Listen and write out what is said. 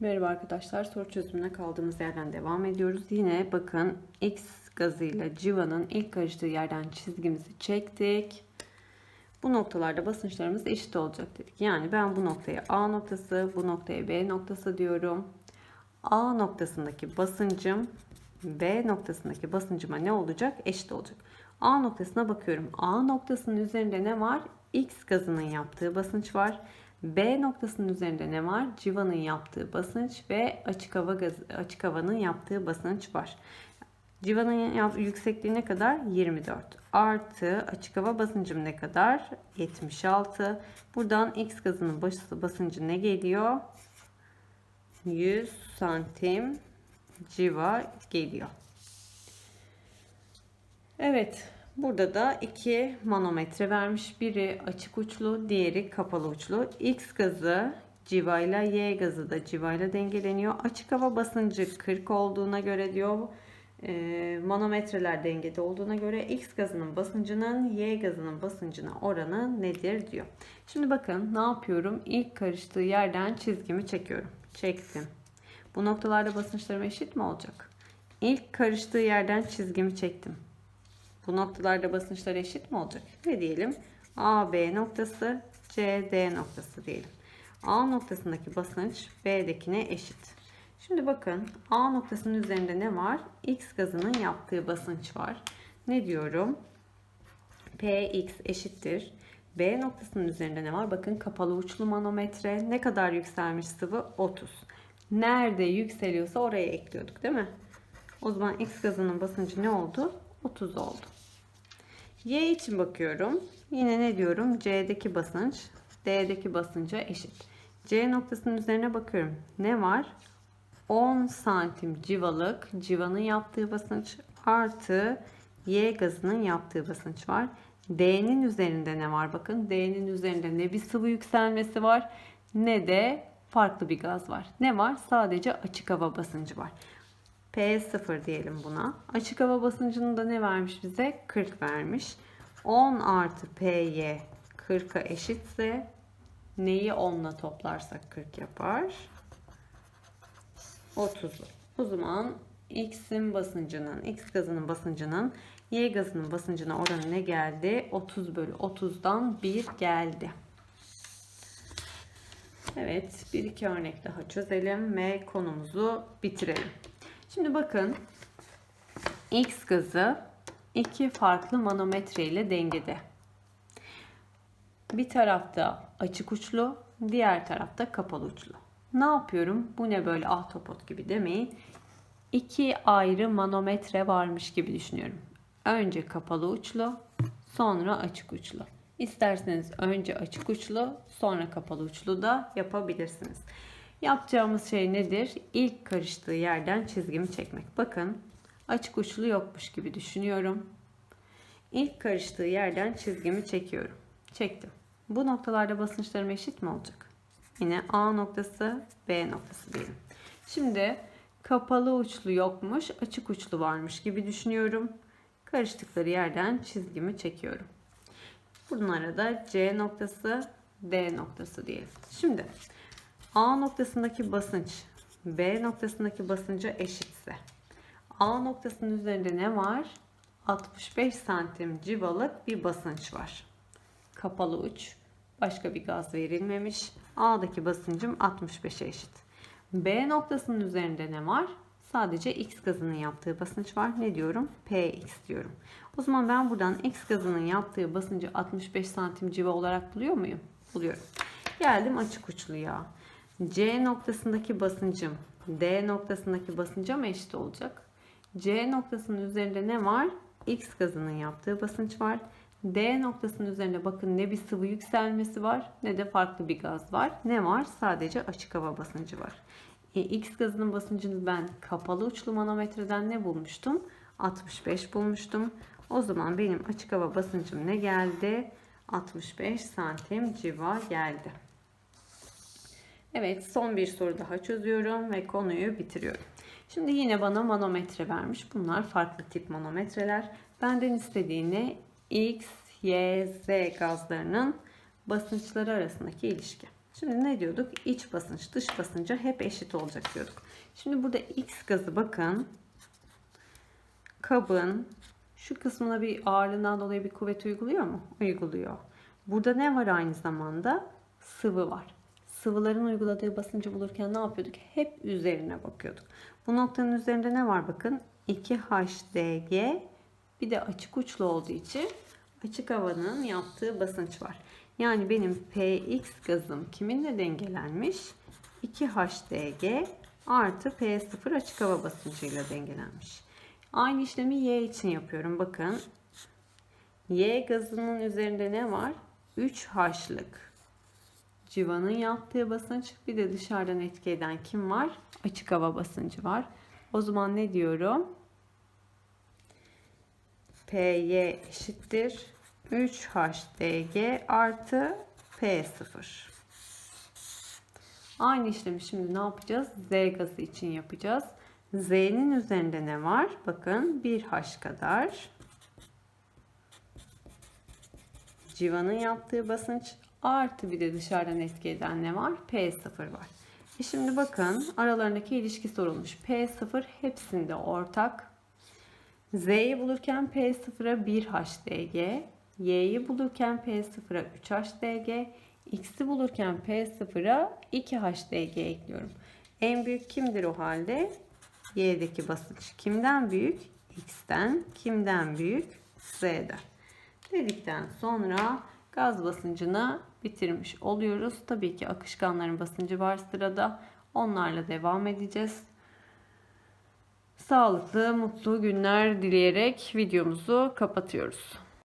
Merhaba arkadaşlar. Soru çözümüne kaldığımız yerden devam ediyoruz. Yine bakın X gazıyla civanın ilk karıştığı yerden çizgimizi çektik. Bu noktalarda basınçlarımız eşit olacak dedik. Yani ben bu noktaya A noktası, bu noktaya B noktası diyorum. A noktasındaki basıncım B noktasındaki basıncıma ne olacak? Eşit olacak. A noktasına bakıyorum. A noktasının üzerinde ne var? X gazının yaptığı basınç var. B noktasının üzerinde ne var? Civanın yaptığı basınç ve açık hava gazı, açık havanın yaptığı basınç var. Civanın yüksekliği ne kadar? 24. Artı açık hava basıncım ne kadar? 76. Buradan X gazının bas- basıncı ne geliyor? 100 santim civa geliyor. Evet. Burada da iki manometre vermiş. Biri açık uçlu, diğeri kapalı uçlu. X gazı civayla Y gazı da civayla dengeleniyor. Açık hava basıncı 40 olduğuna göre diyor. e, manometreler dengede olduğuna göre X gazının basıncının Y gazının basıncına oranı nedir diyor. Şimdi bakın ne yapıyorum? İlk karıştığı yerden çizgimi çekiyorum. Çektim. Bu noktalarda basınçlarım eşit mi olacak? İlk karıştığı yerden çizgimi çektim. Bu noktalarda basınçlar eşit mi olacak? Ne diyelim? A, B noktası, C, D noktası diyelim. A noktasındaki basınç B'dekine eşit. Şimdi bakın A noktasının üzerinde ne var? X gazının yaptığı basınç var. Ne diyorum? Px eşittir. B noktasının üzerinde ne var? Bakın kapalı uçlu manometre. Ne kadar yükselmiş sıvı? 30. Nerede yükseliyorsa oraya ekliyorduk değil mi? O zaman X gazının basıncı ne oldu? 30 oldu. Y için bakıyorum. Yine ne diyorum? C'deki basınç D'deki basınca eşit. C noktasının üzerine bakıyorum. Ne var? 10 santim civalık civanın yaptığı basınç artı Y gazının yaptığı basınç var. D'nin üzerinde ne var? Bakın D'nin üzerinde ne bir sıvı yükselmesi var ne de farklı bir gaz var. Ne var? Sadece açık hava basıncı var. P0 diyelim buna. Açık hava basıncını da ne vermiş bize? 40 vermiş. 10 artı Py 40'a eşitse neyi 10 ile toplarsak 40 yapar? 30. O zaman X'in basıncının, X gazının basıncının Y gazının basıncına oranı ne geldi? 30 bölü 30'dan 1 geldi. Evet, bir iki örnek daha çözelim ve konumuzu bitirelim. Şimdi bakın, X gazı iki farklı manometre ile dengede. Bir tarafta açık uçlu, diğer tarafta kapalı uçlu. Ne yapıyorum? Bu ne böyle ahtapot gibi demeyin. İki ayrı manometre varmış gibi düşünüyorum. Önce kapalı uçlu, sonra açık uçlu. İsterseniz önce açık uçlu, sonra kapalı uçlu da yapabilirsiniz. Yapacağımız şey nedir? İlk karıştığı yerden çizgimi çekmek. Bakın açık uçlu yokmuş gibi düşünüyorum. İlk karıştığı yerden çizgimi çekiyorum. Çektim. Bu noktalarda basınçlarım eşit mi olacak? Yine A noktası, B noktası diyelim. Şimdi kapalı uçlu yokmuş, açık uçlu varmış gibi düşünüyorum. Karıştıkları yerden çizgimi çekiyorum. Bunlara da C noktası, D noktası diyelim. Şimdi A noktasındaki basınç B noktasındaki basınca eşitse A noktasının üzerinde ne var? 65 santim civalık bir basınç var. Kapalı uç. Başka bir gaz verilmemiş. A'daki basıncım 65'e eşit. B noktasının üzerinde ne var? Sadece X gazının yaptığı basınç var. Ne diyorum? Px diyorum. O zaman ben buradan X gazının yaptığı basıncı 65 santim civa olarak buluyor muyum? Buluyorum. Geldim açık uçluya. C noktasındaki basıncım D noktasındaki basınca eşit olacak? C noktasının üzerinde ne var? X gazının yaptığı basınç var. D noktasının üzerinde bakın ne bir sıvı yükselmesi var ne de farklı bir gaz var. Ne var? Sadece açık hava basıncı var. E, X gazının basıncını ben kapalı uçlu manometreden ne bulmuştum? 65 bulmuştum. O zaman benim açık hava basıncım ne geldi? 65 santim civa geldi. Evet son bir soru daha çözüyorum ve konuyu bitiriyorum. Şimdi yine bana manometre vermiş. Bunlar farklı tip manometreler. Benden istediğini X, Y, Z gazlarının basınçları arasındaki ilişki. Şimdi ne diyorduk? İç basınç, dış basınca hep eşit olacak diyorduk. Şimdi burada X gazı bakın. Kabın şu kısmına bir ağırlığından dolayı bir kuvvet uyguluyor mu? Uyguluyor. Burada ne var aynı zamanda? Sıvı var. Sıvıların uyguladığı basıncı bulurken ne yapıyorduk? Hep üzerine bakıyorduk. Bu noktanın üzerinde ne var bakın? 2HDG bir de açık uçlu olduğu için açık havanın yaptığı basınç var. Yani benim Px gazım kiminle dengelenmiş? 2HDG artı P0 açık hava basıncıyla dengelenmiş. Aynı işlemi Y için yapıyorum. Bakın Y gazının üzerinde ne var? 3H'lık civanın yaptığı basınç bir de dışarıdan etki eden kim var? Açık hava basıncı var. O zaman ne diyorum? Py eşittir 3HDG artı P0. Aynı işlemi şimdi ne yapacağız? Z gazı için yapacağız. Z'nin üzerinde ne var? Bakın 1H kadar. Civanın yaptığı basınç artı bir de dışarıdan etki eden ne var? P0 var. E şimdi bakın aralarındaki ilişki sorulmuş. P0 hepsinde ortak. Z'yi bulurken P0'a 1HDG, Y'yi bulurken P0'a 3HDG, X'i bulurken P0'a 2HDG ekliyorum. En büyük kimdir o halde? Y'deki basınç. Kimden büyük? X'ten. Kimden büyük? Z'den. Dedikten sonra gaz basıncını bitirmiş oluyoruz. Tabii ki akışkanların basıncı var sırada. Onlarla devam edeceğiz. Sağlıklı, mutlu günler dileyerek videomuzu kapatıyoruz.